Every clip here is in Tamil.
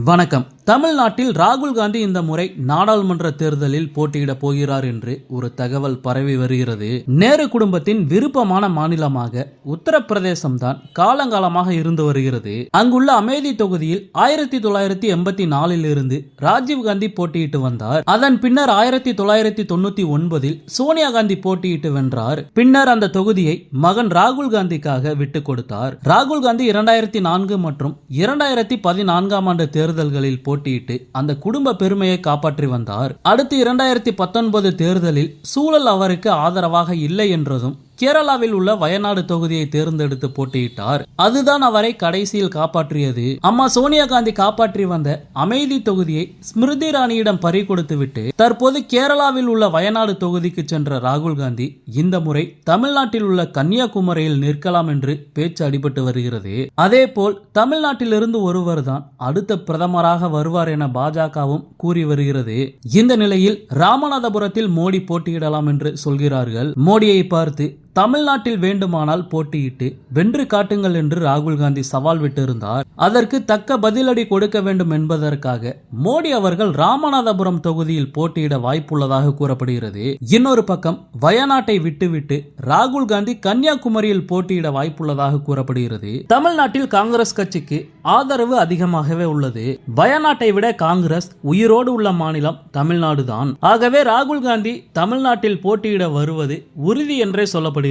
வணக்கம். தமிழ்நாட்டில் ராகுல் காந்தி இந்த முறை நாடாளுமன்ற தேர்தலில் போட்டியிடப் போகிறார் என்று ஒரு தகவல் பரவி வருகிறது. நேரு குடும்பத்தின் விருப்பமான மாநிலமாக உத்தரப்பிரதேசம் தான் காலங்காலமாக இருந்து வருகிறது. அங்குள்ள அமேதி தொகுதியில் ஆயிரத்தி தொள்ளாயிரத்தி எண்பத்தி நாலில் இருந்து ராஜீவ் காந்தி போட்டியிட்டு வந்தார். அதன் பின்னர் ஆயிரத்தி தொள்ளாயிரத்தி தொண்ணூத்தி ஒன்பதில் சோனியா காந்தி போட்டியிட்டு வென்றார். பின்னர் அந்த தொகுதியை மகன் ராகுல் காந்திக்காக விட்டுக் கொடுத்தார். ராகுல் காந்தி இரண்டாயிரத்தி நான்கு மற்றும் இரண்டாயிரத்தி பதினான்காம் ஆண்டு தேர்தல்களில் போட்டியிட்டு அந்த குடும்ப பெருமையை காப்பாற்றி வந்தார். அடுத்து இரண்டாயிரத்தி பத்தொன்பது தேர்தலில் சூழல் அவருக்கு ஆதரவாக இல்லை என்றதும் கேரளாவில் உள்ள வயநாடு தொகுதியை தேர்ந்தெடுத்து போட்டியிட்டார். அதுதான் அவரை கடைசியில் காப்பாற்றியது. அம்மா சோனியா காந்தி காப்பாற்றி வந்த அமைதி தொகுதியை ஸ்மிருதி இராணியிடம் பறி கொடுத்துவிட்டு தற்போது கேரளாவில் உள்ள வயநாடு தொகுதிக்கு சென்ற ராகுல் காந்தி இந்த முறை தமிழ்நாட்டில் உள்ள கன்னியாகுமரியில் நிற்கலாம் என்று பேச்சு அடிபட்டு வருகிறது. அதே போல் தமிழ்நாட்டிலிருந்து ஒருவர் தான் அடுத்த பிரதமராக வருவார் என பாஜகவும் கூறி வருகிறது. இந்த நிலையில் ராமநாதபுரத்தில் மோடி போட்டியிடலாம் என்று சொல்கிறார்கள். மோடியை பார்த்து தமிழ்நாட்டில் வேண்டுமானால் போட்டியிட்டு வென்று காட்டுங்கள் என்று ராகுல் காந்தி சவால் விட்டிருந்தார். அதற்கு தக்க பதிலடி கொடுக்க வேண்டும் என்பதற்காக மோடி அவர்கள் ராமநாதபுரம் தொகுதியில் போட்டியிட வாய்ப்புள்ளதாக கூறப்படுகிறது. இன்னொரு பக்கம் வயநாட்டை விட்டுவிட்டு ராகுல் காந்தி கன்னியாகுமரியில் போட்டியிட வாய்ப்புள்ளதாக கூறப்படுகிறது. தமிழ்நாட்டில் காங்கிரஸ் கட்சிக்கு ஆதரவு அதிகமாகவே உள்ளது. வயநாட்டை விட காங்கிரஸ் உயிரோடு உள்ள மாநிலம் தமிழ்நாடு தான் ஆகவே ராகுல் காந்தி தமிழ்நாட்டில் போட்டியிட வருவது உறுதி என்றே சொல்லப்படுகிறது.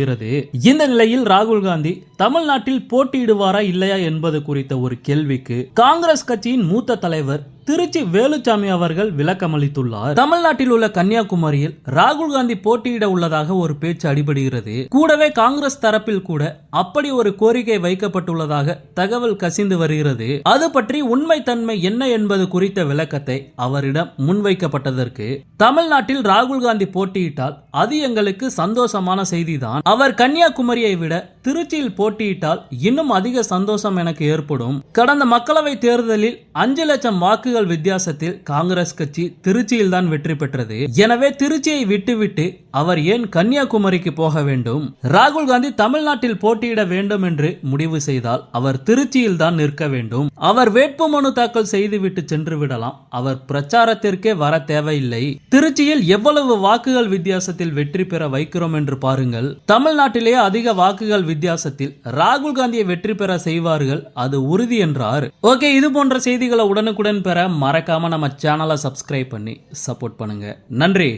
இந்த நிலையில் ராகுல் காந்தி தமிழ்நாட்டில் போட்டியிடுவாரா இல்லையா என்பது குறித்த ஒரு கேள்விக்கு காங்கிரஸ் கட்சியின் மூத்த தலைவர் திருச்சி வேலுச்சாமி அவர்கள் விளக்கமளித்துள்ளார். தமிழ்நாட்டில் உள்ள கன்னியாகுமரியில் ராகுல் காந்தி போட்டியிட உள்ளதாக ஒரு பேச்சு அடிபடுகிறது. கூடவே காங்கிரஸ் தரப்பில் கூட அப்படி ஒரு கோரிக்கை வைக்கப்பட்டுள்ளதாக தகவல் கசிந்து வருகிறது. அது பற்றி உண்மை தன்மை என்ன என்பது குறித்த விளக்கத்தை அவரிடம் முன்வைக்கப்பட்டதற்கு தமிழ்நாட்டில் ராகுல் காந்தி போட்டியிட்டால் அது எங்களுக்கு சந்தோஷமான செய்திதான். அவர் கன்னியாகுமரியை விட திருச்சியில் போட்டியிட்டால் இன்னும் அதிக சந்தோஷம் எனக்கு ஏற்படும். கடந்த மக்களவை தேர்தலில் அஞ்சு லட்சம் வாக்குகள் வித்தியாசத்தில் காங்கிரஸ் கட்சி திருச்சியில் தான் வெற்றி பெற்றது. எனவே திருச்சியை விட்டுவிட்டு அவர் ஏன் கன்னியாகுமரிக்கு போக வேண்டும்? ராகுல் காந்தி தமிழ்நாட்டில் போட்டியிட வேண்டும் என்று முடிவு செய்தால் அவர் திருச்சியில் தான் நிற்க வேண்டும். அவர் வேட்புமனு தாக்கல் செய்துவிட்டு சென்று விடலாம். அவர் பிரச்சாரத்திற்கே வர தேவையில்லை. திருச்சியில் எவ்வளவு வாக்குகள் வித்தியாசத்தில் வெற்றி பெற வைக்கிறோம் என்று பாருங்கள். தமிழ்நாட்டிலேயே அதிக வாக்குகள் வித்தியாசத்தில் ராகுல் காந்தியை வெற்றி பெற செய்வார்கள் அது உறுதி என்றார். ஓகே இது போன்ற செய்திகளை உடனுக்குடன் பெற மறக்காம நம்ம சேனலை சப்ஸ்கிரைப் பண்ணி சப்போர்ட் பண்ணுங்க. நன்றி.